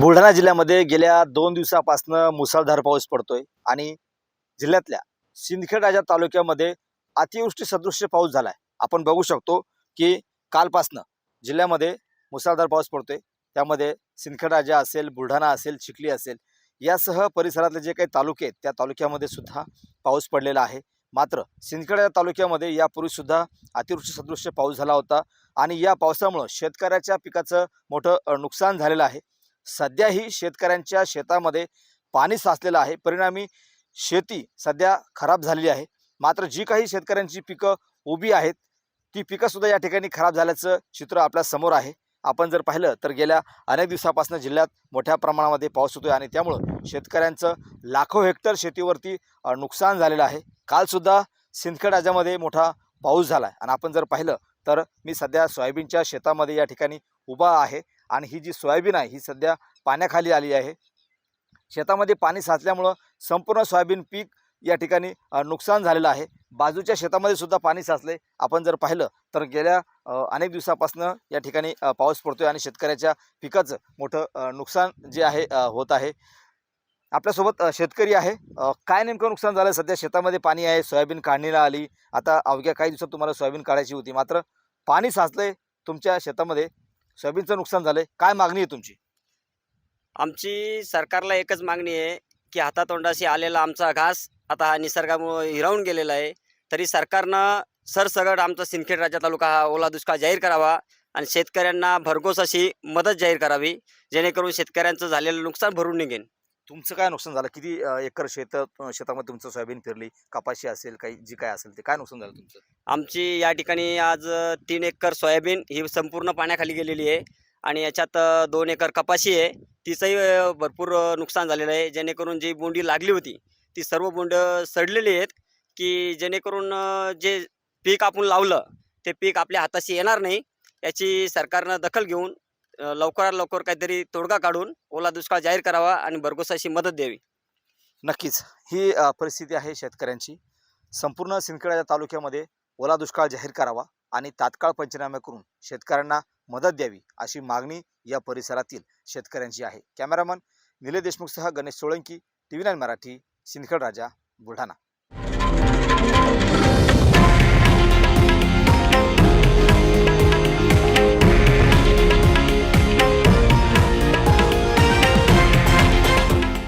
बुलढाणा जिल्ह्यामध्ये गेल्या दोन दिवसापासून मुसळधार पाऊस पडतोय आणि जिल्ह्यातल्या सिंदखेड राजा तालुक्यामध्ये अतिवृष्टी सदृश्य पाऊस झालाय. आपण बघू शकतो की कालपासनं जिल्ह्यामध्ये मुसळधार पाऊस पडतोय. त्यामध्ये सिंदखेड राजा असेल बुलढाणा असेल चिखली असेल यासह परिसरातले जे काही तालुके आहेत त्या तालुक्यामध्ये सुद्धा पाऊस पडलेला आहे. मात्र सिंदखेड तालुक्यामध्ये यापूर्वीसुद्धा अतिवृष्टी सदृश्य पाऊस झाला होता आणि या पावसामुळं शेतकऱ्याच्या पिकाचं मोठं नुकसान झालेलं आहे. सध्याही शेतकऱ्यांच्या शेतामध्ये पाणी साचलेलं आहे. परिणामी शेती सध्या खराब झालेली आहे. मात्र जी काही शेतकऱ्यांची पिकं उभी आहेत ती पिकंसुद्धा या ठिकाणी खराब झाल्याचं चित्र आपल्यासमोर आहे. आपण जर पाहिलं तर गेल्या अनेक दिवसापासून जिल्ह्यात मोठ्या प्रमाणामध्ये पाऊस होतोय आणि त्यामुळं शेतकऱ्यांचं लाखो हेक्टर शेतीवरती नुकसान झालेलं आहे. कालसुद्धा सिंदखेड राज्यामध्ये मोठा पाऊस झाला आहे आणि आपण जर पाहिलं तर मी सध्या सोयाबीनच्या शेतामध्ये या ठिकाणी उभा आहे. आणि ही जी सोयाबीन आहे ही सध्या पाण्याखाली आली आहे. शेतामध्ये पाणी साचल्यामुळं संपूर्ण सोयाबीन पीक या ठिकाणी नुकसान झालेलं आहे. बाजूच्या शेतामध्ये सुद्धा पाणी साचले आपण जर पाहिलं तर गेल्या अनेक दिवसापासून या ठिकाणी पाऊस पडतोय आणि शेतकऱ्याच्या पिकाचं मोठं नुकसान जे आहे होत आहे. आपल्यासोबत शेतकरी आहे. काय नेमकं नुकसान झालं? सध्या शेतामध्ये पाणी आहे सोयाबीन काढणीला आली. आता अवघ्या काही दिवसात तुम्हाला सोयाबीन काढायची होती. मात्र पाणी साचलंय तुमच्या शेतामध्ये. सोयाबीनचं नुकसान झालंय. काय मागणी आहे तुमची? आमची सरकारला एकच मागणी आहे की हातातोंडाशी आलेला आमचा घास आता हा निसर्गामुळे हिरावून गेलेला आहे. तरी सरकारनं सरसगट आमचा सिंदखेड राजा तालुका हा ओला दुष्काळ जाहीर करावा आणि शेतकऱ्यांना भरघोस अशी मदत जाहीर करावी जेणेकरून शेतकऱ्यांचं झालेलं नुकसान भरून निघेन. तुमचं काय नुकसान झालं? किती एकर शेत शेतामध्ये तुमचं सोयाबीन फिरली? कपाशी असेल काही जी काय असेल ते काय नुकसान झालं तुमचं? आमची या ठिकाणी आज तीन एकर सोयाबीन ही संपूर्ण पाण्याखाली गेलेली आहे आणि याच्यात दोन एकर कपाशी आहे. तिचंही भरपूर नुकसान झालेलं आहे. जेणेकरून जी बोंडी लागली होती ती सर्व बोंड सडलेली आहेत की जेणेकरून जे पीक आपण लावलं ते पीक आपल्या हाताशी येणार नाही. याची सरकारनं दखल घेऊन लवकरात लवकर काहीतरी तोडगा काढून ओला दुष्काळ जाहीर करावा आणि भरघोस मदत द्यावी. नक्कीच. ही परिस्थिती आहे शेतकऱ्यांची. संपूर्ण सिंदखेडा तालुक्यामध्ये ओला दुष्काळ जाहीर करावा आणि तात्काळ पंचनामे करून शेतकऱ्यांना मदत द्यावी अशी मागणी या परिसरातील शेतकऱ्यांची आहे. Cameraman Nilay देशमुखसह Ganesh Solanke T V nine Marathi Sindkhed Raja Buldhana.